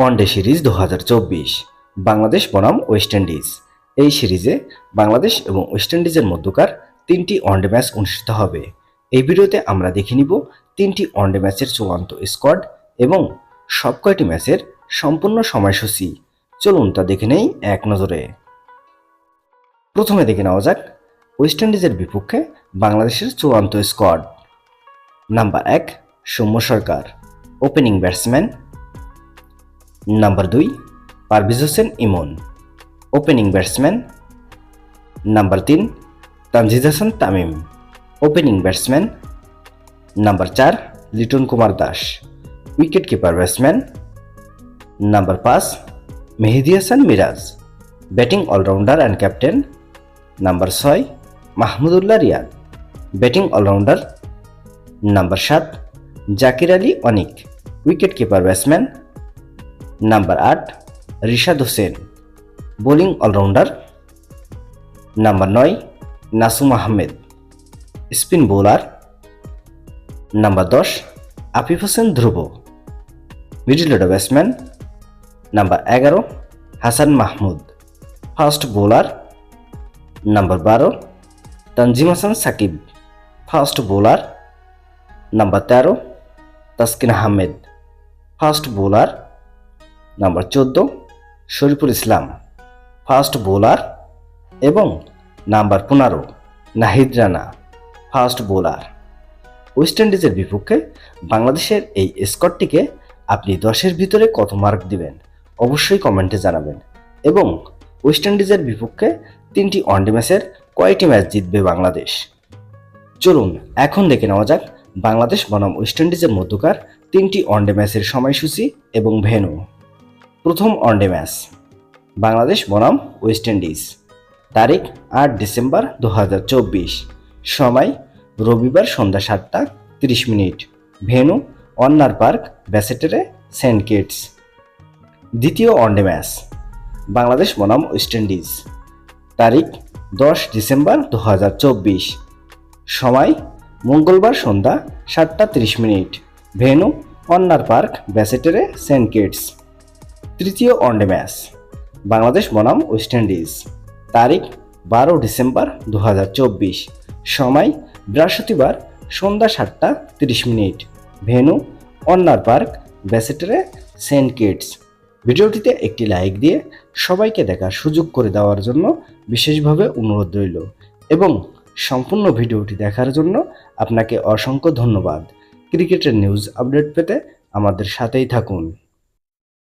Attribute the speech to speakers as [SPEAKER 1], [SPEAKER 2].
[SPEAKER 1] One day series দু হাজার চব্বিশ। বাংলাদেশ বনাম ওয়েস্ট ইন্ডিজ। এই সিরিজে বাংলাদেশ এবং ওয়েস্ট ইন্ডিজের মধ্যকার তিনটি ওয়ানডে ম্যাচ অনুষ্ঠিত হবে। এই ভিডিওতে আমরা দেখে নিব তিনটি ওয়ানডে ম্যাচের চূড়ান্ত স্কোয়াড এবং সব কয়টি ম্যাচের সম্পূর্ণ সময়সূচি। চলুন তা দেখে নেই এক নজরে। প্রথমে দেখে নেওয়া যাক ওয়েস্ট ইন্ডিজের বিপক্ষে বাংলাদেশের চূড়ান্ত স্কোয়াড। নাম্বার এক, Soumya Sarkar. Opening batsman number দুই Parvez Hossain Emon opening batsman number তিন Tanzid Hasan Tamim opening batsman number চার Liton Kumar Das wicket keeper batsman number পাঁচ Mehedi Hasan Miraz batting allrounder and captain number ছয় Mahmudullah Riyad batting allrounder number সাত Jaker Ali Anik wicket keeper batsman number আট, Rishad Hossain, bowling allrounder. Number নয়, Nasum Ahmed, spin bowler. Number দশ, Afif Hossain Dhruba, middle order batsman. Number এগারো, Hasan Mahmud, fast bowler. Number বারো, Tanzim Hasan Sakib, fast bowler. Number তেরো, Taskin Ahmed, fast bowler. Number চোদ্দ, Shoriful Islam fast bowler এবং number পনেরো, Nahid Rana fast bowler. West ইন্ডিজের বিপক্ষে বাংলাদেশের এই স্কটটিকে আপনি দশের ভিতরে কত মার্ক দিবেন? অবশ্যই কমেন্টে জানাবেন। এবং ওয়েস্ট ইন্ডিজের বিপক্ষে তিনটি ওয়ানডে ম্যাচের কয়টি ম্যাচ জিতবে বাংলাদেশ? চলুন, এখন দেখে নেওয়া যাক বাংলাদেশ বনাম ওয়েস্ট ইন্ডিজের মধ্যকার তিনটি ওয়ানডে ম্যাচের সময়সূচি এবং ভেন্যু। প্রথম ওয়ানডে ম্যাচ বাংলাদেশ বনাম ওয়েস্ট ইন্ডিজ তারিখ আট ডিসেম্বর দু হাজার চব্বিশ। সময় রবিবার সন্ধ্যা সাতটা তিরিশ minute. Venue Warner park, ব্যাসেটারে Saint Kitts. দ্বিতীয় ওয়ানডে ম্যাচ বাংলাদেশ বনাম ওয়েস্ট ইন্ডিজ তারিখ দশ ডিসেম্বর দু হাজার চব্বিশ। সময় মঙ্গলবার সন্ধ্যা সাতটা তিরিশ minute. Venue Warner park, ব্যাসেটারে Saint Kitts. তৃতীয় ওয়ানডে ম্যাচ বাংলাদেশ বনাম ওয়েস্ট ইন্ডিজ তারিখ বারো ডিসেম্বর দু হাজার চব্বিশ, সময় বৃহস্পতিবার সন্ধ্যা সাতটা তিরিশ minute venue Warner park, Basseterre saint Kitts. ভিডিওটিতে একটি লাইক দিয়ে সবাইকে দেখার সুযোগ করে দেওয়ার জন্য বিশেষভাবে অনুরোধ রইল এবং সম্পূর্ণ ভিডিওটি দেখার জন্য আপনাকে অসংখ্য ধন্যবাদ। ক্রিকেটের নিউজ আপডেট পেতে আমাদের সাথেই থাকুন।